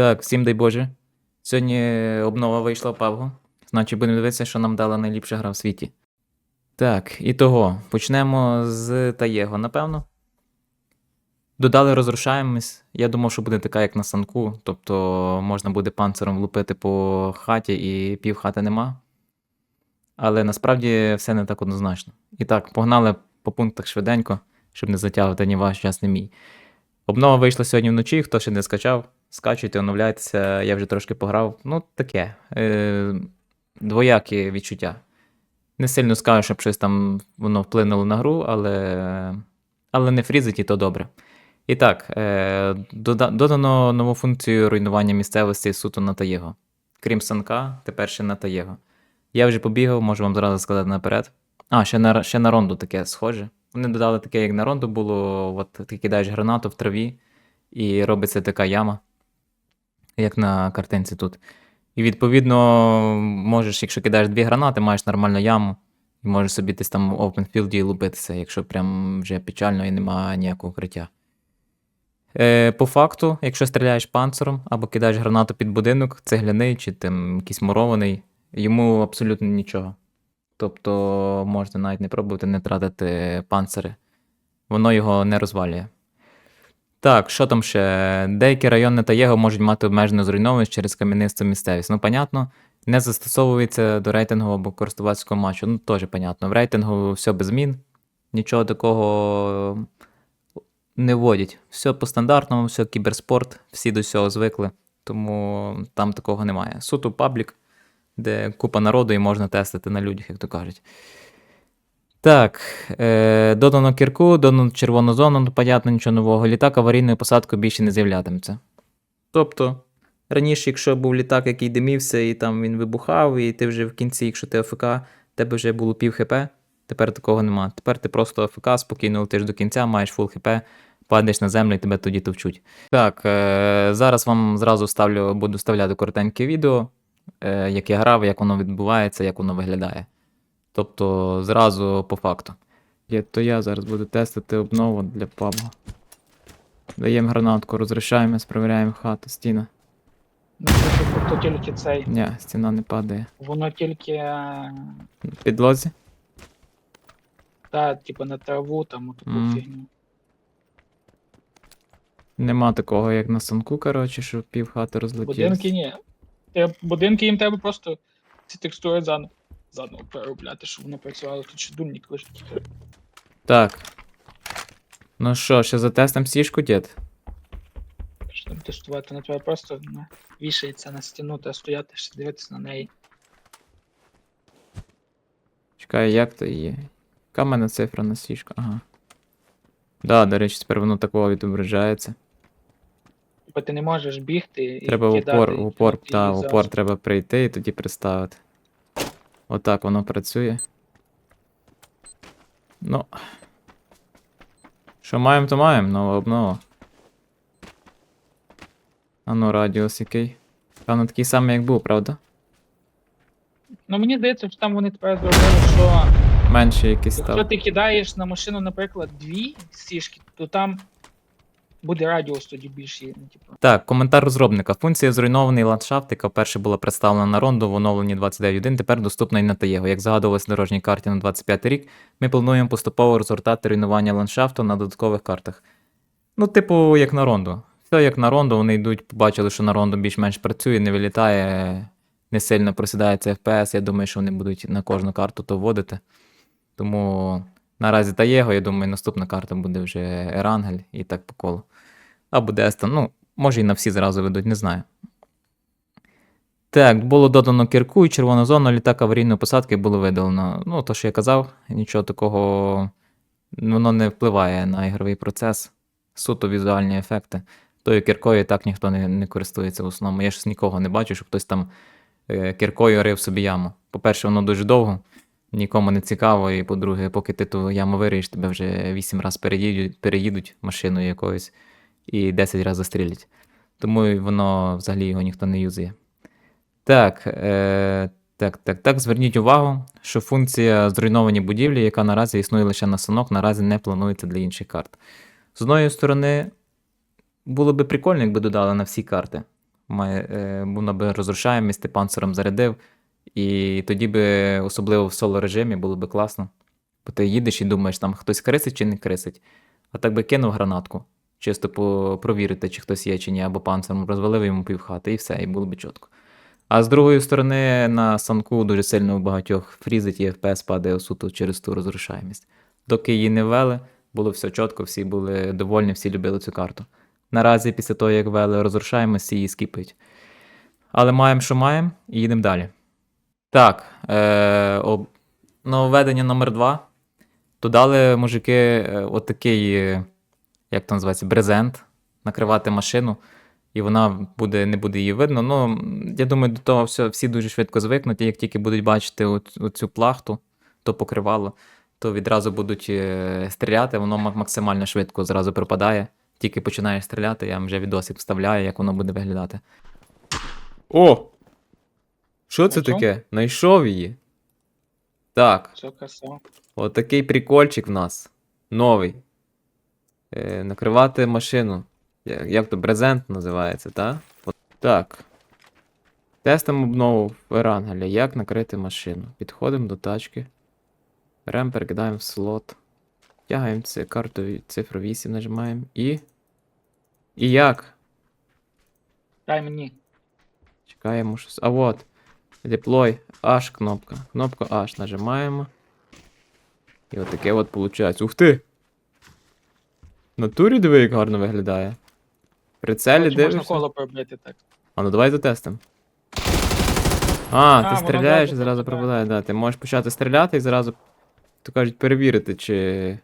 Так, всім дай Боже. Сьогодні обнова вийшла в PUBG. Значить, будемо дивитися, що нам дала найліпша гра в світі. Так, і того. Почнемо з Таєго, напевно. Додали розрушаємось. Я думав, що буде така, як на санку. Тобто можна буде панциром влупити по хаті і пів хати нема. Але насправді все не так однозначно. І так, погнали по пунктах швиденько, щоб не затягувати ні ваш час, ні мій. Обнова вийшла сьогодні вночі, хто ще не скачав, скачуйте, оновляйтеся, я вже трошки пограв. Ну, таке. Е, двоякі відчуття. Не сильно скажу, щоб щось там воно вплинуло на гру, але, але не фрізить і то добре. І так, е, додано нову функцію руйнування місцевості суто на Таєго. Крім санка, тепер ще на Таєго. Я вже побігав, можу вам зразу сказати наперед. А, ще на, ще на ронду таке схоже. Вони додали таке, як на ронду було, от ти кидаєш гранату в траві, і робиться така яма, як на картинці тут. І відповідно, можеш, якщо кидаєш дві гранати, маєш нормальну яму, і можеш собі десь там в опенфілді лупитися, якщо прям вже печально і немає ніякого укриття. Е, по факту, якщо стріляєш панциром або кидаєш гранату під будинок, цегляний чи там якийсь мурований, йому абсолютно нічого. Тобто можна навіть не пробувати не тратити панцири. Воно його не розвалює. Так, що там ще? Деякі райони Таєго можуть мати обмежену зруйнованість через кам'янисту місцевість. Ну, понятно, не застосовується до рейтингового або користувацького матчу. Ну, теж понятно. В рейтингу все без змін. Нічого такого не вводять. Все по стандартному, все кіберспорт, всі до цього звикли, тому там такого немає. Суто паблік, де купа народу і можна тестити на людях, як то кажуть. Так, е, додано кірку, додано червону зону, ну, понятно, нічого нового. Літак аварійною посадкою більше не з'являтиметься. Тобто, раніше, якщо був літак, який димівся, і там він вибухав, і ти вже в кінці, якщо ти АФК, тебе вже було пів хп, тепер такого нема. Тепер ти просто АФК, спокійно летиш до кінця, маєш фул хп, падаєш на землю і тебе тоді товчуть. Так, е, зараз вам зразу ставлю, буду вставляти коротеньке відео, е, як я грав, як воно відбувається, як воно виглядає. Тобто зразу по факту. Є, то я зараз буду тестити обнову для пабу. Даємо гранатку, розрішаємо, перевіряємо хату, стіна. Ну, тобто, то тільки цей. Ні, стіна не падає. Воно тільки е, В Підлозі? та, типу, на траву, там у таку Мгм. фігню. Нема такого, як на санку, коротше, що пів хати розлетілося. Будинки ні. Те- Будинки їм треба просто ці текстури заново, заново переробляти, щоб воно працювало. Тут ще дульник лежить. Так. Ну що, ще затестим сішку, дід? Що там тестувати, вона треба просто ну, вішається на стіну та стояти, ще дивитися на неї. Чекай, як то є? Яка в мене цифра на сішку? Ага. Да, до речі, тепер воно такого відображається. Типа ти не можеш бігти і Треба в кидати, упор, в упор, та, в упор треба прийти і тоді приставити. Отак воно працює. Ну. Що маємо, то маємо, нова обнова. А ну, радіус який. Певно, такий самий, як був, правда? Ну мені здається, що там вони тепер зробили, що Менший якийсь Якщо ти кидаєш на машину, наприклад, дві сішки, то там буде радіус тоді більший. Ну, типу. Так, коментар розробника. Функція зруйнований ландшафт, яка вперше була представлена на Ронду в оновленні 29.1, тепер доступна і на Таєго. Як згадувалось на дорожній карті на 25 рік, ми плануємо поступово розгортати руйнування ландшафту на додаткових картах. Ну, типу, як на Ронду. Все як на Ронду, вони йдуть, побачили, що на Ронду більш-менш працює, не вилітає, не сильно просідається FPS. Я думаю, що вони будуть на кожну карту то вводити. Тому наразі Таєго, я думаю, наступна карта буде вже Ерангель і так по колу. Або Дестон, ну, може і на всі зразу ведуть, не знаю. Так, було додано кірку і червону зону, літак аварійної посадки було видалено. Ну, то, що я казав, нічого такого воно не впливає на ігровий процес. Суто візуальні ефекти. Тою кіркою так ніхто не, не користується в основному. Я щось нікого не бачу, щоб хтось там е, кіркою рив собі яму. По-перше, воно дуже довго, нікому не цікаво, і по-друге, поки ти ту яму вириєш, тебе вже 8 разів переїдуть, переїдуть машиною якоюсь і 10 разів застрілять. Тому воно взагалі його ніхто не юзає. Так, е, так, так, так. Зверніть увагу, що функція зруйновані будівлі, яка наразі існує лише на санок, наразі не планується для інших карт. З одної сторони, було би прикольно, якби додали на всі карти. має, е, воно би розрушаємість, ти панциром зарядив. І тоді би, особливо в соло режимі, було би класно. Бо ти їдеш і думаєш, там хтось крисить чи не крисить. А так би кинув гранатку, чисто провірити, чи хтось є, чи ні, або панциром розвалив йому півхати, і все, і було би чітко. А з другої сторони, на санку дуже сильно у багатьох фрізить і FPS падає суто через ту розрушаємість. Доки її не ввели, було все чітко, всі були довольні, всі любили цю карту. Наразі, після того, як ввели розрушаємость, її скіпають. Але маємо, що маємо, і їдемо далі. Так, е, об... нововведення номер 2 Додали мужики е, отакий, е, як то називається, брезент, накривати машину, і вона буде, не буде її видно. Ну, я думаю, до того все, всі дуже швидко звикнуть, і як тільки будуть бачити оц- оцю плахту, то покривало, то відразу будуть е, стріляти, воно максимально швидко зразу пропадає. Тільки починаєш стріляти, я вже відосик вставляю, як воно буде виглядати. О! Що це таке? Найшов її. Так. Все краса. Отакий прикольчик в нас. Новий. Е, накривати машину. Як, як то брезент називається, так? От, так. Тестимо обнову в Ерангелі. Як накрити машину. Підходимо до тачки. Беремо, перекидаємо в слот. Тягаємо це карту цифру 8 нажимаємо і. І як? Дай мені. Чекаємо щось. А от. Deploy. Аж кнопка. Кнопку Аж нажимаємо. І от таке от виходить. Ух ти! Натурі диви, як гарно виглядає. Прицелі Короче, можна дивишся. коло пробити так. А ну давай затестимо. А, А, ти стріляєш і зразу пропадає. да. Ти можеш почати стріляти і зразу, то кажуть, перевірити, чи.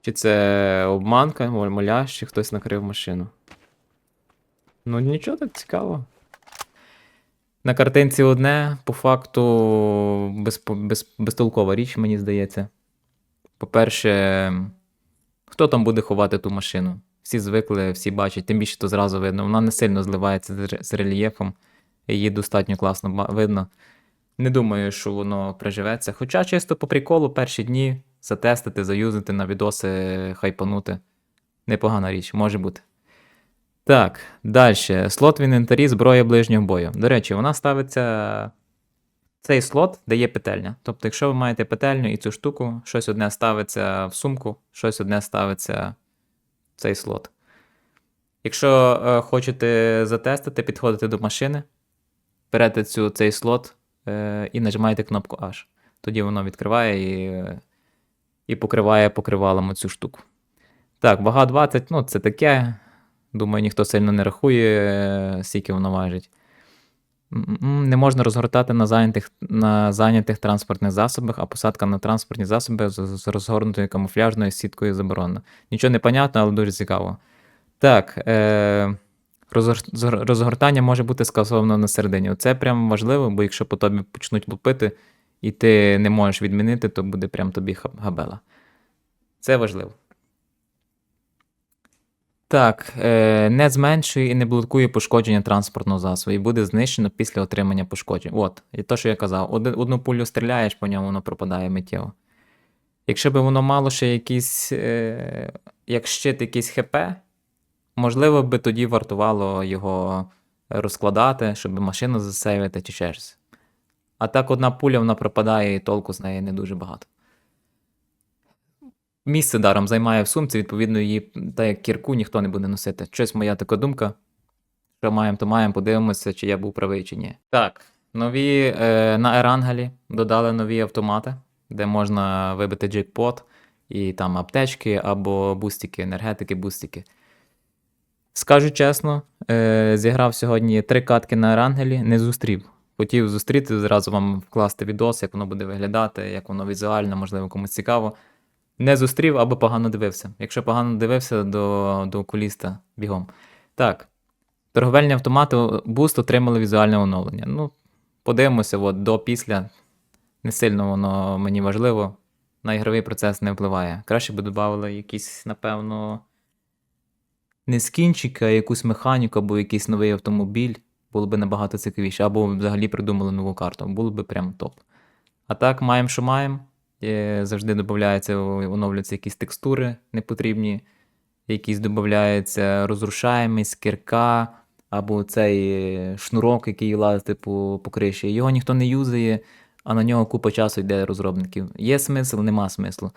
Чи це обманка, мол- моляж, чи хтось накрив машину. Ну нічого так цікаво. На картинці одне, по факту безпо- без, безтолкова річ, мені здається. По-перше, хто там буде ховати ту машину? Всі звикли, всі бачать, тим більше то зразу видно. Вона не сильно зливається з рельєфом, її достатньо класно видно. Не думаю, що воно приживеться. Хоча чисто по приколу перші дні затестити, заюзати на відоси, хайпанути. Непогана річ, може бути. Так, далі. Слот в інвентарі зброя ближнього бою. До речі, вона ставиться. Цей слот дає петельня. Тобто, якщо ви маєте петельню і цю штуку, щось одне ставиться в сумку, щось одне ставиться в цей слот. Якщо е, хочете затестити, підходите до машини, берете цю, цей слот е, і нажимаєте кнопку H. Тоді воно відкриває і, і покриває покривалом цю штуку. Так, вага 20, ну це таке. Думаю, ніхто сильно не рахує, скільки воно важить. Не можна розгортати на зайнятих, на зайнятих транспортних засобах, а посадка на транспортні засоби з, розгорнутою камуфляжною сіткою заборонена. Нічого не понятно, але дуже цікаво. Так, е, розгор- розгортання може бути скасовано на середині. Це прям важливо, бо якщо по тобі почнуть лупити, і ти не можеш відмінити, то буде прям тобі габела. Це важливо. Так, е, не зменшує і не блокує пошкодження транспортного засобу і буде знищено після отримання пошкоджень. От, і то, що я казав, одну пулю стріляєш, по ньому воно пропадає миттєво. Якщо б воно мало ще якийсь, е, як щит, якийсь ХП, можливо би тоді вартувало його розкладати, щоб машину засейвити чи щось. А так одна пуля вона пропадає, і толку з неї не дуже багато. Місце даром займає в сумці, відповідно, її, та як кірку, ніхто не буде носити. Щось моя така думка. Що маємо, то маємо, подивимося, чи я був правий чи ні. Так, нові е, на Ерангелі додали нові автомати, де можна вибити джекпот і там аптечки або бустики, енергетики, бустики. Скажу чесно, е, зіграв сьогодні три катки на Ерангелі, не зустрів. Хотів зустріти, зразу вам вкласти відос, як воно буде виглядати, як воно візуально, можливо, комусь цікаво. Не зустрів або погано дивився. Якщо погано дивився, до, до окуліста бігом. Так. Торговельні автомати Boost отримали візуальне оновлення. Ну, подивимося, от, до після. Не сильно воно мені важливо. На ігровий процес не впливає. Краще би додали якісь, напевно, не скінчики, а якусь механіку або якийсь новий автомобіль. Було б набагато цікавіше. Або взагалі придумали нову карту. Було б прям топ. А так, маємо, що маємо. Е, Завжди додаються, оновлюються якісь текстури непотрібні, якісь додаються розрушаємість, кірка, або цей е, шнурок, який лазить по, по криші. Його ніхто не юзає, а на нього купа часу йде розробників. Є смисл, нема смислу.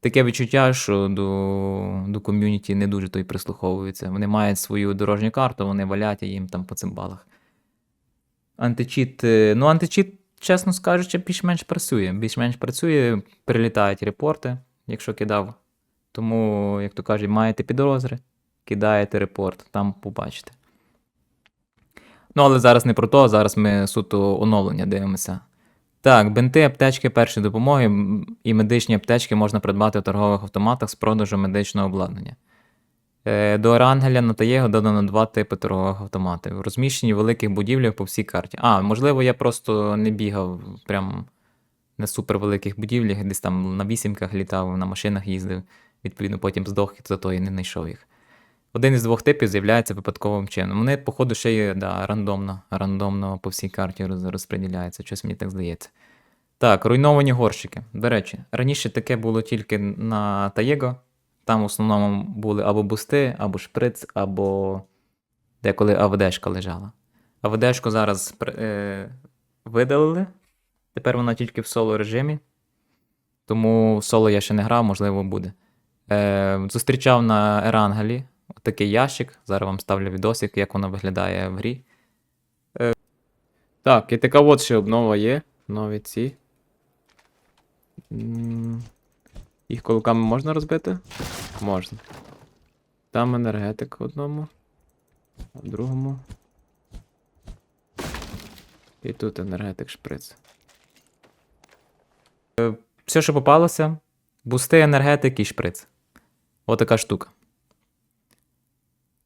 Таке відчуття, що до, до ком'юніті не дуже то й прислуховуються. Вони мають свою дорожню карту, вони валять їм там по цимбалах. Античіт. е, Ну, античіт, чесно скажучи, більш-менш працює. Більш-менш працює, прилітають репорти, якщо кидав. Тому, як то кажуть, маєте підозри, кидаєте репорт, там побачите. Ну, але зараз не про то, зараз ми суто оновлення дивимося. Так, бинти, аптечки першої допомоги і медичні аптечки можна придбати в торгових автоматах з продажу медичного обладнання. Е, До Орангеля на Таєго додано два типи торгових автоматів, розміщені в великих будівлях по всій карті. А, можливо, я просто не бігав прям на супервеликих будівлях, десь там на вісімках літав, на машинах їздив, відповідно, потім здох, і зато і не знайшов їх. Один із двох типів з'являється випадковим чином. Вони, походу, ще є да, рандомно, рандомно по всій карті роз, розподіляється, щось мені так здається. Так, руйновані горщики. До речі, раніше таке було тільки на Таєго. Там в основному були або бусти, або шприц, або деколи АВДшка лежала. АВДшку зараз е, видалили. Тепер вона тільки в соло режимі. Тому соло я ще не грав, можливо, буде. Е, зустрічав на Ерангелі такий ящик. Зараз вам ставлю відосик, як воно виглядає в грі. Е, так, і така от ще обнова є. Нові ці. Їх кулаками можна розбити? Можна. Там енергетик в одному, в другому. І тут енергетик шприц. Е, Все, що попалося. Бусти, енергетик і шприц. Отака штука.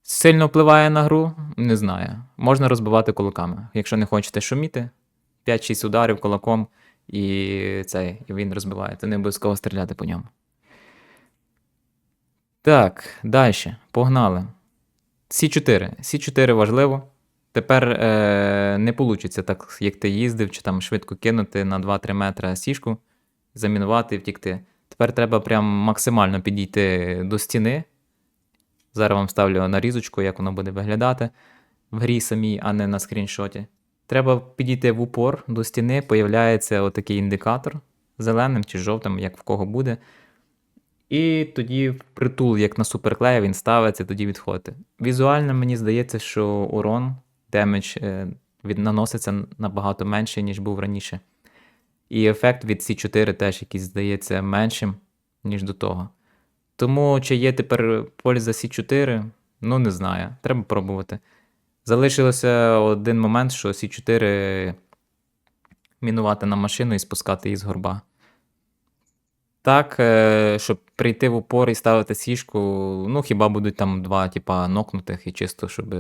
Сильно впливає на гру? Не знаю. Можна розбивати кулаками. Якщо не хочете шуміти, 5-6 ударів кулаком, і цей, і він розбивається. Не обов'язково стріляти по ньому. Так, далі. Погнали. Сі4. Сі4 важливо. Тепер е, не вийде так, як ти їздив, чи там швидко кинути на 2-3 метри сішку, замінувати і втікти. Тепер треба прям максимально підійти до стіни. Зараз вам ставлю нарізочку, як воно буде виглядати в грі самій, а не на скріншоті. Треба підійти в упор до стіни, появляється отакий індикатор зеленим чи жовтим, як в кого буде. І тоді притул, як на суперклеї, він ставиться, тоді відходити. Візуально мені здається, що урон, демедж е, від, наноситься набагато менше, ніж був раніше. І ефект від C4 теж якийсь здається меншим, ніж до того. Тому чи є тепер польза C4, ну не знаю. Треба пробувати. Залишилося один момент, що C4 мінувати на машину і спускати її з горба. Так, е, щоб прийти в упор і ставити сішку, ну хіба будуть там два, типа, нокнутих і чисто, щоб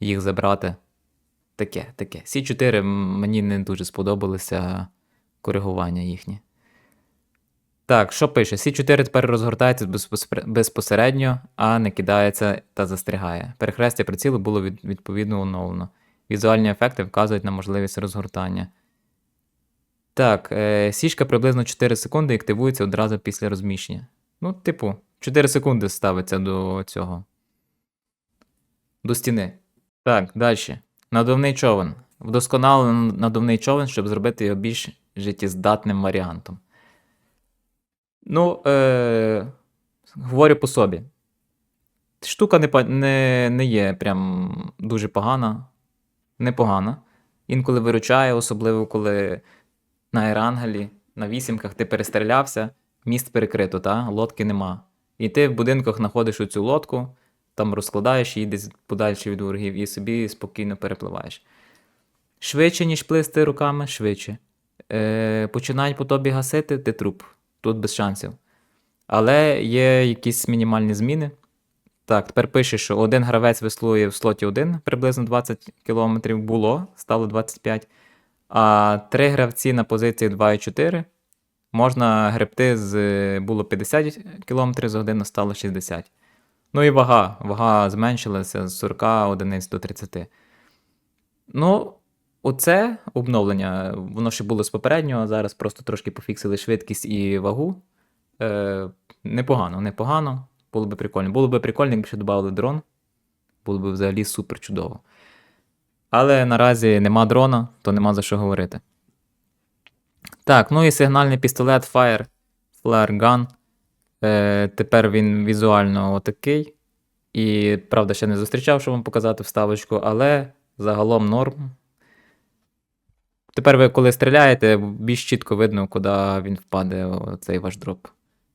їх забрати. Таке, таке. Сі4 мені не дуже сподобалося коригування їхні. Так, що пише? Сі4 тепер розгортається безпосередньо, а не кидається та застрягає. Перехрестя прицілу було від, відповідно оновлено. Візуальні ефекти вказують на можливість розгортання. Так, е, сішка приблизно 4 секунди активується одразу після розміщення. Ну, типу, 4 секунди ставиться до цього. До стіни. Так, далі. Надувний човен. Вдосконалений надувний човен, щоб зробити його більш життєздатним варіантом. Ну, е, говорю по собі. Штука не, не, не є прям дуже погана. Непогана. Інколи виручає, особливо коли на Ерангелі, на вісімках ти перестрілявся, міст перекрито, та? лодки нема. І ти в будинках знаходиш оцю лодку, там розкладаєш її десь подальше від ворогів і собі спокійно перепливаєш. Швидше, ніж плисти руками, швидше. Е, починають по тобі гасити, ти труп. Тут без шансів. Але є якісь мінімальні зміни. Так, тепер пише, що один гравець веслує в слоті 1, приблизно 20 км було, стало 25. А три гравці на позиції 2 і 4 можна гребти з було 50 км за годину, стало 60. Ну і вага. Вага зменшилася з 40 одиниць до 30. Ну, оце обновлення, воно ще було з попереднього, зараз просто трошки пофіксили швидкість і вагу. Е, непогано, непогано. Було би прикольно. Було би прикольно, якби ще додали дрон. було б взагалі супер чудово. Але наразі нема дрона, то нема за що говорити. Так, ну і сигнальний пістолет Fire Flare Gun. Е, тепер він візуально отакий. І, правда, ще не зустрічав, щоб вам показати вставочку, але загалом норм. Тепер ви, коли стріляєте, більш чітко видно, куди він впаде, цей ваш дроп.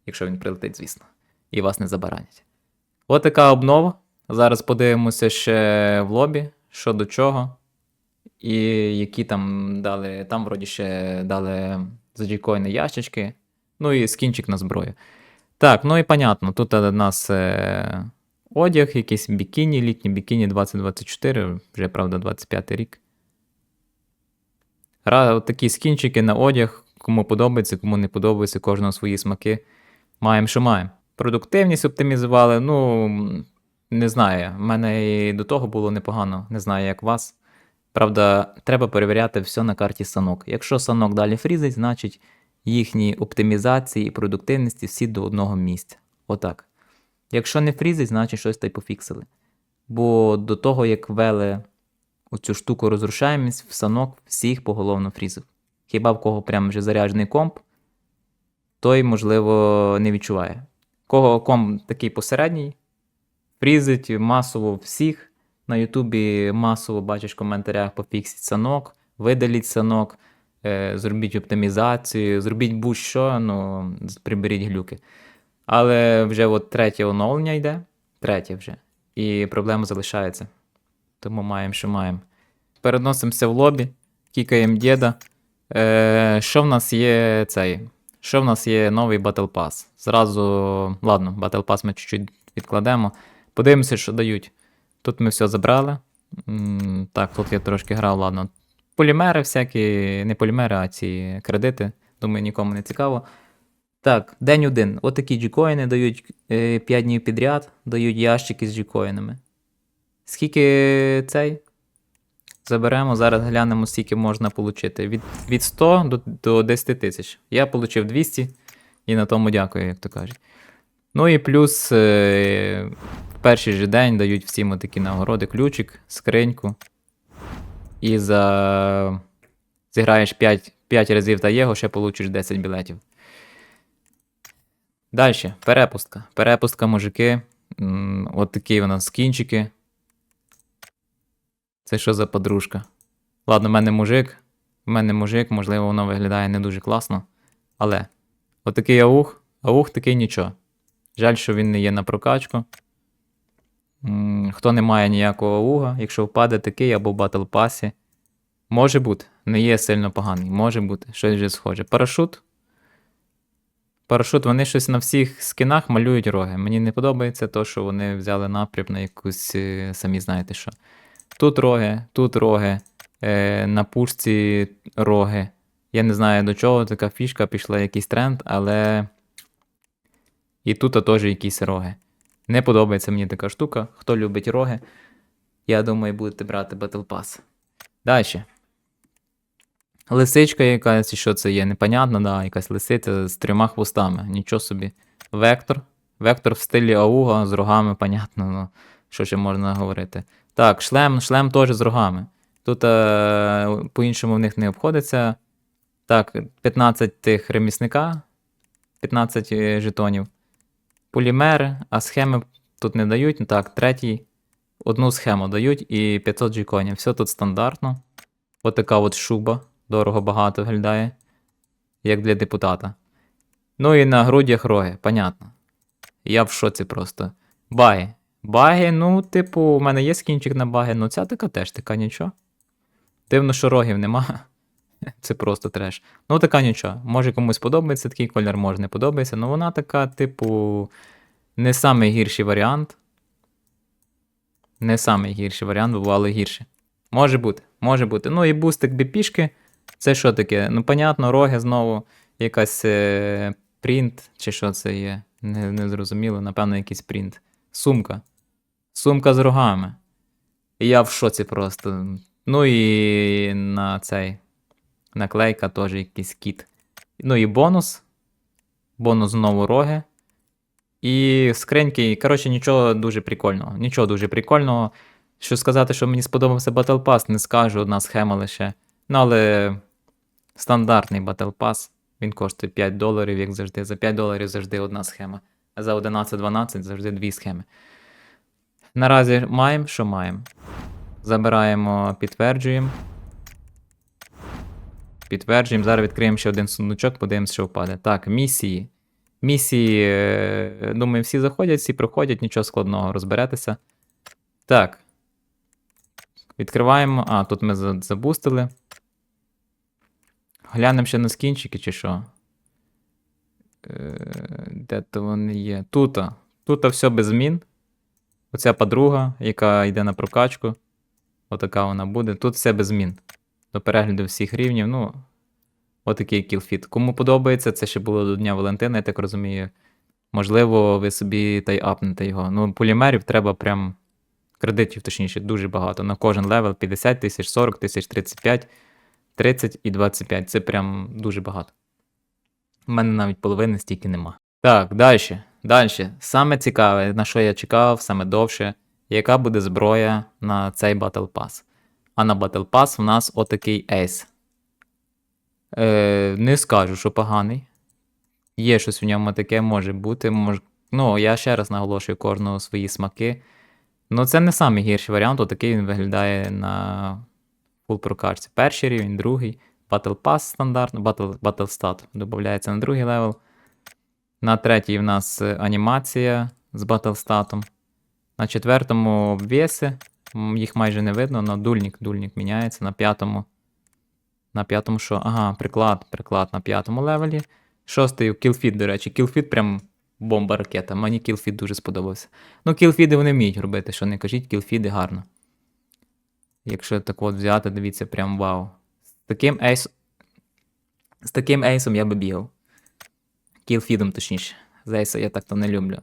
Якщо він прилетить, звісно. І вас не забаранять. Отака обнова. Зараз подивимося ще в лобі, що до чого. І які там дали. Там, вроді, ще дали за джікоїни ящички. Ну і скінчик на зброю. Так, ну і понятно, тут у нас е, одяг, якийсь бікіні, літні бікіні 2024, вже, правда, 25 рік. Ра, от такі скінчики на одяг, кому подобається, кому не подобається, кожного свої смаки. Маємо, що маємо. Продуктивність оптимізували, ну, не знаю. В мене і до того було непогано, не знаю, як вас. Правда, треба перевіряти все на карті санок. Якщо санок далі фрізить, значить їхні оптимізації і продуктивності всі до одного місця. Отак. Якщо не фрізить, значить щось та й пофіксили. Бо до того, як ввели оцю штуку розрушаємість, в санок всіх поголовно фрізив. Хіба в кого прям вже заряджений комп, той, можливо, не відчуває. Кого комп такий посередній, фрізить масово всіх. На Ютубі масово бачиш в коментарях пофіксіть санок, видаліть санок, е, зробіть оптимізацію, зробіть будь-що, ну, приберіть глюки. Але вже от третє оновлення йде, третє вже, і проблема залишається. Тому маємо, що маємо. Переносимося в лобі, кікаємо діда. Е, що в нас є цей? Що в нас є новий Battle Pass? Зразу, ладно, Battle Pass ми чуть-чуть відкладемо. Подивимося, що дають. Тут ми все забрали. Так, тут я трошки грав, ладно. Полімери всякі, не полімери, а ці кредити. Думаю, нікому не цікаво. Так, день один. Отакі джікоїни дають 5 днів підряд, дають ящики з джікоїнами. Скільки цей? Заберемо, зараз глянемо, скільки можна отримати. Від, від 100 до, до 10 тисяч. Я отримав 200 і на тому дякую, як то кажуть. Ну і плюс е, перший же день дають всім такі нагороди, ключик, скриньку. І за. Зіграєш 5, 5 разів та його, ще получиш 10 білетів. Далі, перепустка. Перепустка, мужики. От такі у нас скінчики. Це що за подружка? Ладно, в мене мужик. В мене мужик, можливо, воно виглядає не дуже класно. Але отакий аух, аух такий нічого. Жаль, що він не є на прокачку. Хто не має ніякого ауга, якщо впаде такий або в Battle Pass, може бути, не є сильно поганий, може бути, щось вже схоже. Парашут. Парашут, вони щось на всіх скінах малюють роги. Мені не подобається то, що вони взяли напрям на якусь, е, самі знаєте що. Тут роги, тут роги, е, на пушці роги. Я не знаю до чого така фішка пішла, якийсь тренд, але. І тут теж якісь роги. Не подобається мені така штука. Хто любить роги, я думаю, будете брати Battle Pass. Далі. Лисичка якась, що це є, непонятно, да, якась лисиця з трьома хвостами. Нічого собі. Вектор. Вектор в стилі ауга з рогами, понятно, ну, що ще можна говорити. Так, шлем, шлем теж з рогами. Тут е, по-іншому в них не обходиться. Так, 15 тих ремісника, 15 е, жетонів. Полімери, а схеми тут не дають. Ну Так, третій. Одну схему дають і 500 джіконів. Все тут стандартно. От така от шуба. Дорого багато виглядає. Як для депутата. Ну і на грудях роги, понятно. Я в шоці просто. Баги. Баги, ну, типу, у мене є скінчик на баги, ну ця така теж така нічого. Дивно, що рогів нема. Це просто треш. Ну, така нічого. Може комусь подобається такий колір, може не подобається. Ну вона така, типу, не самий гірший варіант. Не самий гірший варіант, бувало гірше. Може бути, може бути. Ну і бустик біпішки. Це що таке? Ну, понятно, роги знову, якась е, принт, чи що це є. Не, не зрозуміло, напевно, якийсь принт. Сумка. Сумка з рогами. Я в шоці просто. Ну і на цей наклейка теж якийсь кіт. Ну і бонус. Бонус знову роги. І скриньки, коротше, нічого дуже прикольного. Нічого дуже прикольного. Що сказати, що мені сподобався Battle Pass, не скажу, одна схема лише. Ну, але стандартний Battle Pass. Він коштує 5 доларів, як завжди. За 5 доларів завжди одна схема. А за 11-12 завжди дві схеми. Наразі маємо, що маємо. Забираємо, підтверджуємо. Підтверджуємо. Зараз відкриємо ще один сундучок, подивимося, що впаде. Так, місії. Місії, е, думаю, всі заходять, всі проходять, нічого складного, розберетеся. Так. Відкриваємо. А, тут ми забустили. Глянемо ще на скінчики, чи що. Е, Де то вони є? Тута. Тута все без змін. Оця подруга, яка йде на прокачку. Отака вона буде. Тут все без змін. До перегляду всіх рівнів. Ну, отакий кілфіт. Кому подобається, це ще було до Дня Валентина, я так розумію. Можливо, ви собі та й апнете його. Ну, полімерів треба прям. Кредитів, точніше, дуже багато. На кожен левел 50 тисяч, 40 тисяч, 35, 30 і 25. Це прям дуже багато. У мене навіть половини стільки нема. Так, далі. Далі. Саме цікаве, на що я чекав, саме довше, яка буде зброя на цей Battle Pass. А на Battle Pass в нас отакий ейс. Е, не скажу, що поганий. Є щось в ньому таке, може бути. Мож... Ну, я ще раз наголошую кожного свої смаки. Ну, це не самий гірший варіант, отакий він виглядає на full прокачці. Перший рівень, другий. Battle Pass стандартно, Battle, Battle Stat додається на другий левел. На третій в нас е, анімація з Battle Stat. На четвертому обвіси. Їх майже не видно, але дульник, дульник міняється. На п'ятому. На п'ятому що? Ага, приклад, приклад на п'ятому левелі. Шостий кілфіт, до речі, кілфіт прям бомба ракета. Мені кілфіт дуже сподобався. Ну, кілфіди вони вміють робити, що не кажіть, кілфіди гарно. Якщо так от взяти, дивіться, прям вау. З таким ейс... З таким ейсом я би бігав. Кілфідом, точніше. З ейса я так то не люблю.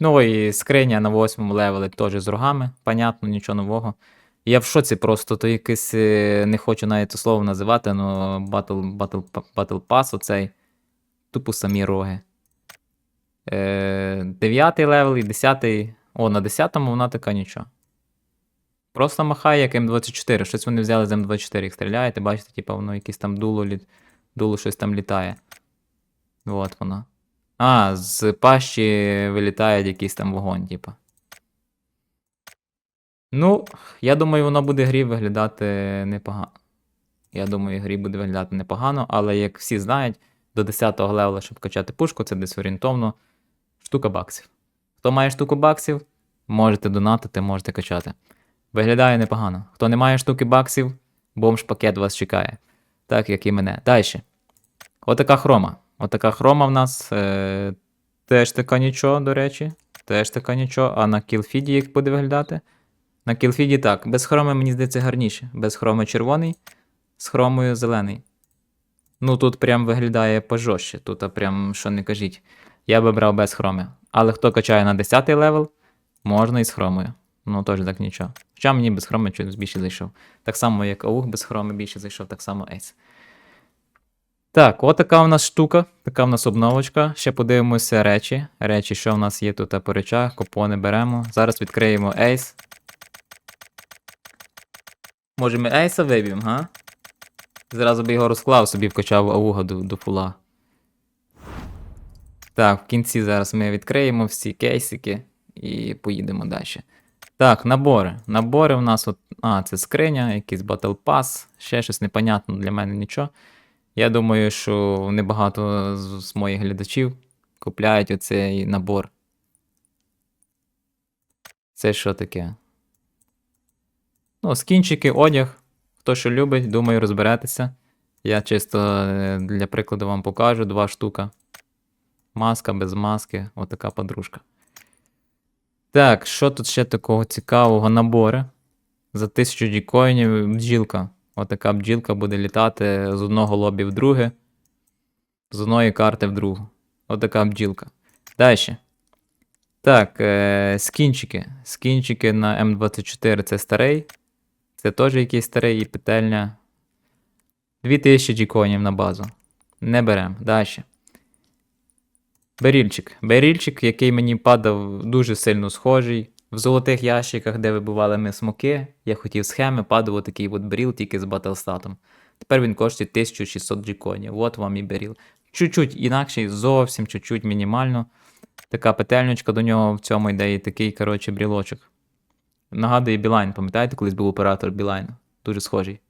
Ну і скриня на восьмому левелі теж з рогами, понятно, нічого нового. Я в шоці просто, то якийсь, е, не хочу навіть слово називати, але Battle, Battle, Battle Pass оцей. Тупо самі роги. Е, дев'ятий левел і десятий. О, на десятому вона така нічого. Просто махає як М24. Щось вони взяли з М24, як стріляєте, бачите, типу, воно якесь там дуло, дуло щось там літає. От воно. А, з пащі вилітає якийсь там вогонь, типу. Ну, я думаю, воно буде грі виглядати непогано. Я думаю, грі буде виглядати непогано, але як всі знають, до 10 го левела, щоб качати пушку, це десь орієнтовно штука баксів. Хто має штуку баксів, можете донатити, можете качати. Виглядає непогано. Хто не має штуки баксів, бомж-пакет вас чекає. Так, як і мене. Далі. Отака хрома. Отака хрома в нас. Е, теж така нічого, до речі. Теж така нічого. А на кілфіді як буде виглядати? На кілфіді так. Без хроми, мені здається, гарніше. Без хроми червоний, з хромою зелений. Ну, тут прям виглядає пожорстче. Тут прям, що не кажіть. Я би брав без хроми. Але хто качає на 10 левел, можна і з хромою. Ну, теж так нічого. Хоча мені без хроми чогось більше зайшов. Так само, як аух без хроми більше зайшов, так само ейс. Так, от така у нас штука, така у нас обновочка. Ще подивимося речі. Речі, що в нас є тут по речах, купони беремо. Зараз відкриємо ейс. Може ми ейса виб'ємо, га? Зразу би його розклав, собі вкачав ауга до, до фула. Так, в кінці зараз ми відкриємо всі кейсики і поїдемо далі. Так, набори. Набори в нас от. А, це скриня, якийсь Battle Pass, ще щось непонятно для мене нічого. Я думаю, що небагато з, з моїх глядачів купляють оцей набор. Це що таке? Ну, скінчики, одяг. Хто що любить, думаю, розберетеся. Я чисто е, для прикладу вам покажу два штука. Маска без маски, отака подружка. Так, що тут ще такого цікавого набори? За 1000 дікоїнів бджілка. Отака бджілка буде літати з одного лобі в друге, з одної карти в другу. Отака бджілка. Далі. Так, е- скінчики. Скінчики на М24 це старий. Це теж якийсь старий і петельня. 2000 джіконів на базу. Не беремо. Далі. Берільчик. Берільчик, який мені падав дуже сильно схожий. В золотих ящиках, де вибивали ми смоки, я хотів схеми, падав отакий от беріл тільки з батлстатом. Тепер він коштує 1600 джеконів. От вам і беріл. Чуть-чуть інакший, зовсім чуть-чуть мінімально. Така петельничка до нього в цьому йде і такий, коротше, брілочок. Нагадує Білайн, пам'ятаєте, колись був оператор Білайн? Дуже схожий.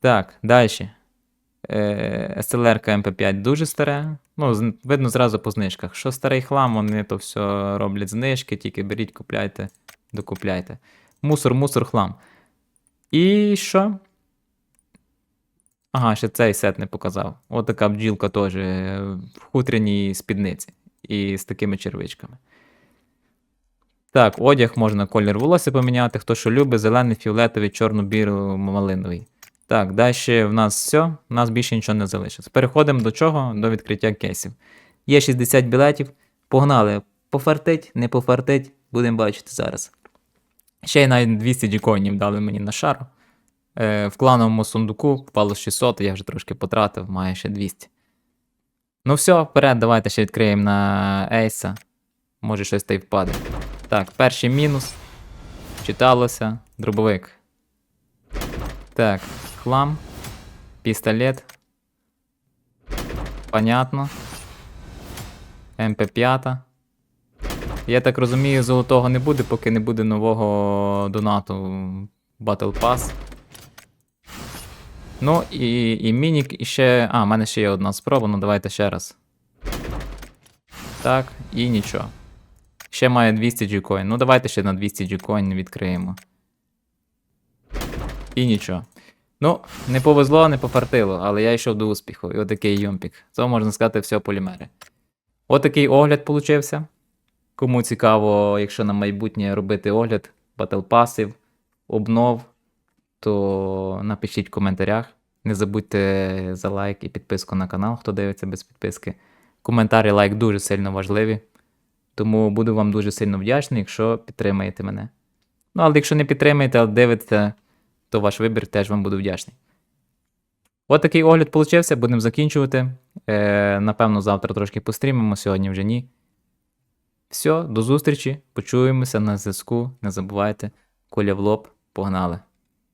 Так, далі. Е, SLR MP5 дуже старе. Ну, видно зразу по знижках. Що старий хлам, вони то все роблять знижки, тільки беріть, купляйте, докупляйте. Мусор, мусор, хлам. І що? Ага, ще цей сет не показав. От така бджілка теж е, в хутряній спідниці. І з такими червичками. Так, одяг можна колір волосся поміняти. Хто що любить, зелений, фіолетовий, чорно-білий, малиновий. Так, далі в нас все, у нас більше нічого не залишилось. Переходимо до чого? До відкриття кейсів. Є 60 білетів. Погнали. Пофартить, не пофартить, будемо бачити зараз. Ще й навіть 200 дікоїнів дали мені на шару. Е, в клановому сундуку впало 600, я вже трошки потратив, має ще 200. Ну все, вперед, давайте ще відкриємо на Ейса. Може щось та й впаде. Так, перший мінус. Читалося. Дробовик. Так, хлам. Пістолет. Понятно. МП5. Я так розумію, золотого не буде, поки не буде нового донату Battle Pass. Ну і, і мінік і ще. А, в мене ще є одна спроба, ну давайте ще раз. Так, і нічого. Ще має 200 Gcoin. Ну давайте ще на 200 Gcoin відкриємо. І нічого. Ну, не повезло, не пофартило, але я йшов до успіху. І отакий юмпік. Це можна сказати, все полімери. Отакий огляд получився. Кому цікаво, якщо на майбутнє робити огляд Passів, обнов, то напишіть в коментарях. Не забудьте за лайк і підписку на канал, хто дивиться без підписки. Коментарі, лайк дуже сильно важливі. Тому буду вам дуже сильно вдячний, якщо підтримаєте мене. Ну, але якщо не підтримаєте, але дивитеся, то ваш вибір теж вам буде вдячний. От такий огляд получився, будемо закінчувати. Е, напевно, завтра трошки пострімимо, сьогодні вже ні. Все, до зустрічі. Почуємося на зв'язку. Не забувайте. куля в лоб, погнали!